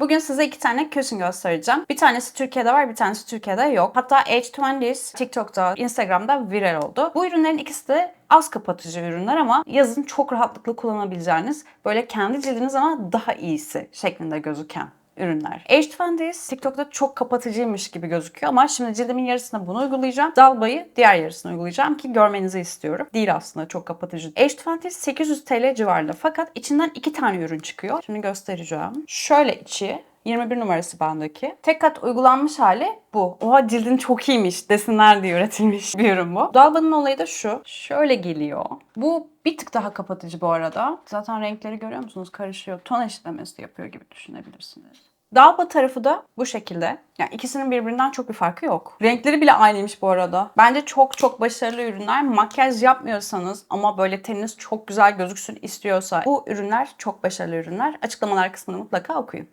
Bugün size iki tane küsün göstereceğim. Bir tanesi Türkiye'de var, bir tanesi Türkiye'de yok. Hatta H20's TikTok'ta, Instagram'da viral oldu. Bu ürünlerin ikisi de az kapatıcı ürünler ama yazın çok rahatlıkla kullanabileceğiniz, böyle kendi cildiniz ama daha iyisi şeklinde gözüken ürünler. H20's TikTok'ta çok kapatıcıymış gibi gözüküyor ama şimdi cildimin yarısına bunu uygulayacağım. Dalbayı diğer yarısına uygulayacağım ki görmenizi istiyorum. Değil aslında çok kapatıcı. H20 800 TL civarında fakat içinden iki tane ürün çıkıyor. Şimdi göstereceğim. Şöyle içi 21 numarası bandaki. Tek kat uygulanmış hali bu. Oha cildin çok iyiymiş desinler diye üretilmiş bir ürün bu. Dalbanın olayı da şu. Şöyle geliyor. Bu bir tık daha kapatıcı bu arada. Zaten renkleri görüyor musunuz? Karışıyor. Ton eşitlemesi yapıyor gibi düşünebilirsiniz. Dalba tarafı da bu şekilde. Yani ikisinin birbirinden çok bir farkı yok. Renkleri bile aynıymış bu arada. Bence çok çok başarılı ürünler. Makyaj yapmıyorsanız ama böyle teniniz çok güzel gözüksün istiyorsa bu ürünler çok başarılı ürünler. Açıklamalar kısmını mutlaka okuyun.